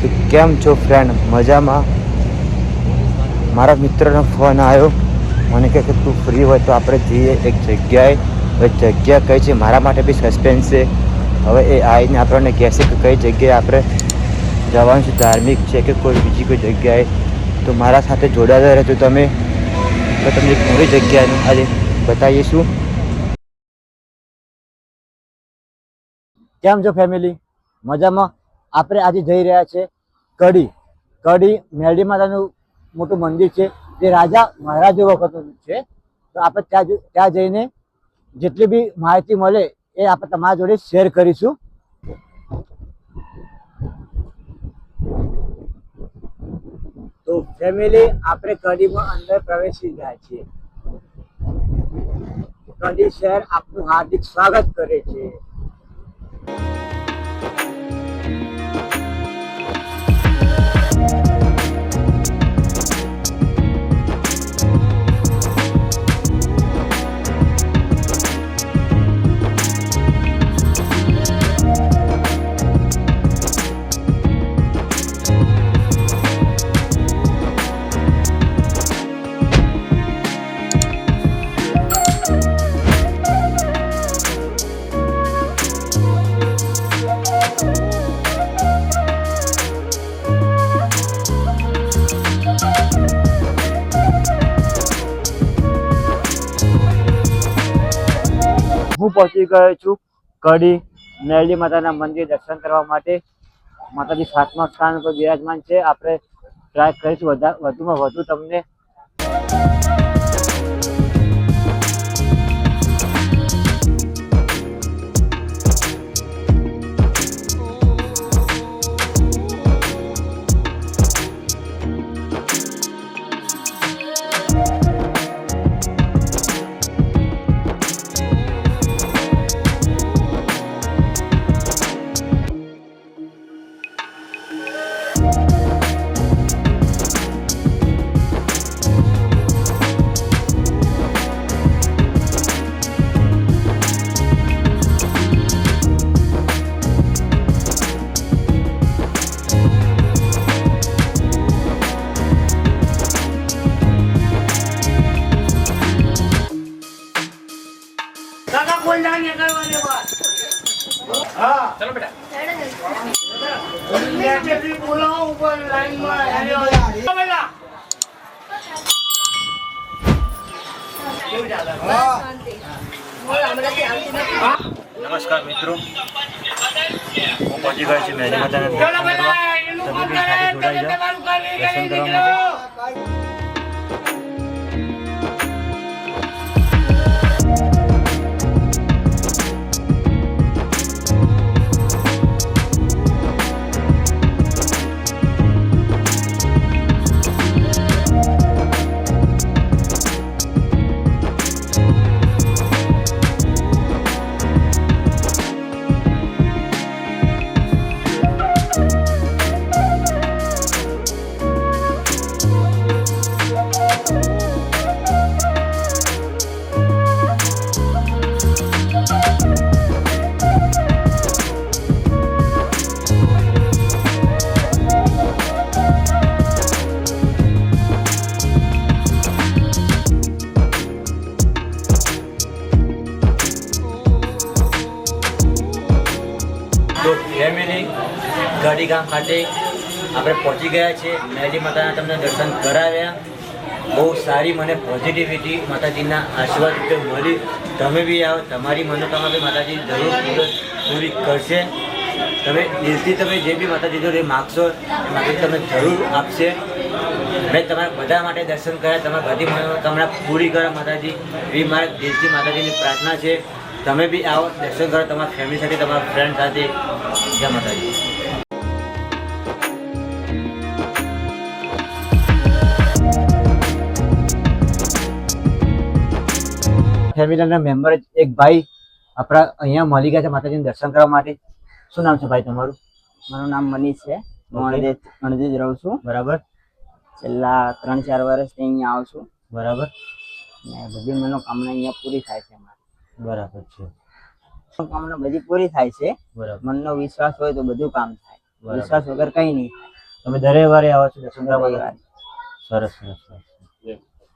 તો કેમ છો ફ્રેન્ડ મજામાં? મારા મિત્રનો ફોન આવ્યો. મને કહે કે તું ફ્રી હોય તો આપણે જઈએ એક જગ્યાએ. હવે જગ્યા કઈ છે? મારા માટે બી સસ્પેન્સ છે. હવે એ આવીને આપણને કહેશે કે કઈ જગ્યાએ આપણે જવાનું છે? ધાર્મિક છે કે કોઈ બીજી કોઈ જગ્યાએ? તો મારા સાથે જોડાતા રહેજો તમે. તો તમને નવી જગ્યાનું આજે બતાવીશું કેમ છો ફેમિલી મજામાં? આપણે આજે જઈ રહ્યા છે કડી. કડી મેરડી માતાનું મોટું મંદિર છે. જે રાજા મહારાજો વખતનું છે. તો આપણે ત્યાં ત્યાં જઈને જેટલી બી માહિતી મળે એ આપણે તમારા જોડે શેર કરીશું. તો ફેમિલી આપણે કડીમાં અંદર પ્રવેશી ગયા છીએ. કડી શહેર આપનું હાર્દિક સ્વાગત કરે છે. હું પહોંચી ગયો છું કડી મેરડી માતાના મંદિર દર્શન કરવા માટે. માતાજી સાતમા સ્થાન પર બિરાજમાન છે. આપણે ટ્રાય કરીશું. વધા વધુમાં વધુ તમને નીચેથી બોલાવો ઉપર લાઈનમાં આવ્યો. નમસ્કાર મિત્રો. હું પહોંચી ગયો છું મેરડી માતાના દર્શન કરવા એનું ગાડી ગામ ખાતે આપણે પહોંચી ગયા છીએ. મેરડી માતાના તમને દર્શન કરાવ્યા. બહુ સારી મને પોઝિટિવિટી માતાજીના આશીર્વાદ રૂપે મળી. તમે બી આવો, તમારી મનોકામના બી માતાજી જરૂર પૂરી કરશે. તમે દિલથી તમે જે બી માતાજી જોડે માગશો, એ માતાજી તમને જરૂર આપશે. મેં તમારા બધા માટે દર્શન કર્યા, તમારા બધી મનોકામના પૂરી કરો માતાજી. એવી મારા દિલથી માતાજીની પ્રાર્થના છે. તમે બી આવો, દર્શન કરો, તમારા ફેમિલી સાથે, તમારા ફ્રેન્ડ સાથે. જય માતાજી. ફેમિલીના મેમ્બર એક ભાઈ આપણા અહીંયા મળી ગયા છે માતાજીનું દર્શન કરવા માટે. શું નામ છે ભાઈ તમારું? મારું નામ મનીષ છે. હું. અણદેજ અણદેજ રહું છું. બરાબર. છેલ્લા ત્રણ ચાર વર્ષથી અહીંયા આવું છું. બરાબર. ને બધી મનોકામના અહીંયા પૂરી થાય છે મારી. બરાબર છે. મનોકામના બધી પૂરી થાય છે. બરાબર. મનનો વિશ્વાસ હોય તો બધું કામ થાય. વિશ્વાસ વગર કઈ નહીં તમે દરે વારે આવો છો દર્શન કરવા સરસ સરસ.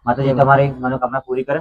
માતાજી તમારી મનોકામના પૂરી કરે?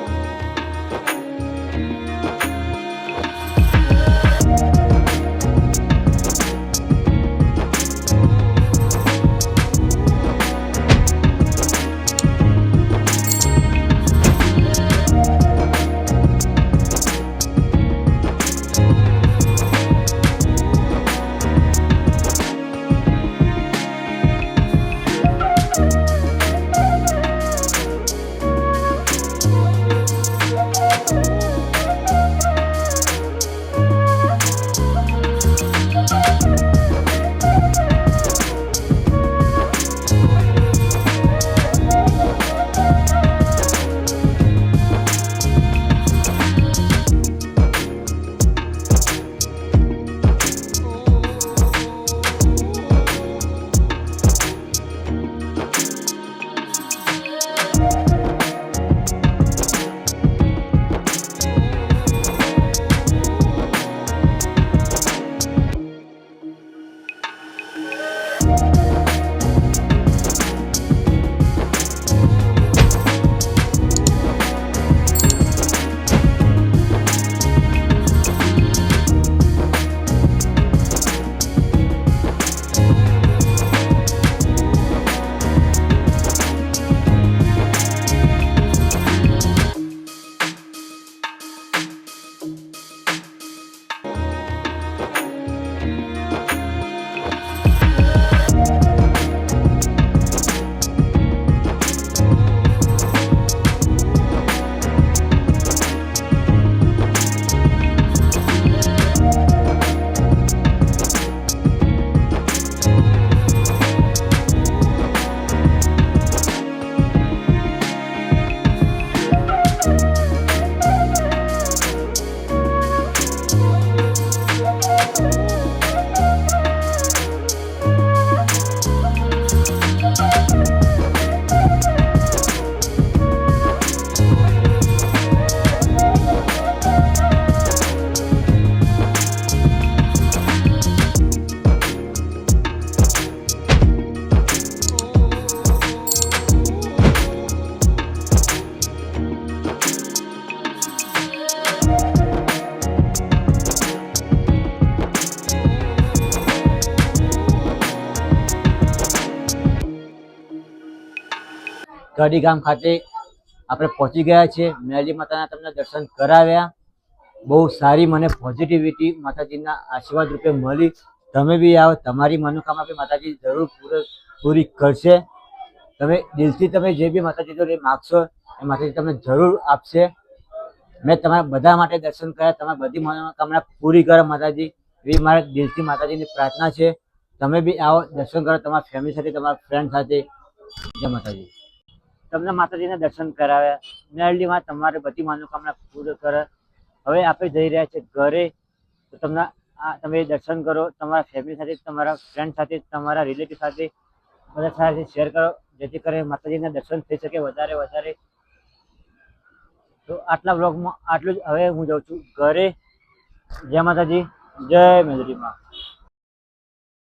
કડી ગામ ખાતે આપણે પહોંચી ગયા છીએ. મેલી માતાના તમને દર્શન કરાવ્યા. બહુ સારી મને પોઝિટિવિટી માતાજીના આશીર્વાદ રૂપે મળી. તમે બી આવો, તમારી મનોકામના બી માતાજી જરૂર પૂરે, પૂરી કરશે. તમે દિલથી તમે જે બી માતાજી જોડે માગશો, એ માતાજી તમને જરૂર આપશે. મેં તમારા બધા માટે દર્શન કર્યા, તમારી બધી મનોકામના પૂરી કરે માતાજી. એવી મારા દિલથી માતાજીની પ્રાર્થના છે. તમે બી આવો, દર્શન કરો તમારા ફેમિલી સાથે, તમારા ફ્રેન્ડ સાથે. જય માતાજી. તમને માતાજીના દર્શન કરાવ્યા. મેલડીમાં તમારે બધી મનોકામના પૂરી કરે. હવે આપણે જઈ રહ્યા છીએ ઘરે. તો તમને આ, તમે દર્શન કરો, તમારા ફેમિલી સાથે, તમારા ફ્રેન્ડ સાથે, તમારા રિલેટિવ સાથે. બધા સાથે શેર કરો, જેથી કરીને માતાજીના દર્શન થઈ શકે વધારે વધારે. તો આટલા બ્લોગમાં આટલું જ. હવે હું જાઉં છું ઘરે. જય માતાજી. જય મેલડીમાં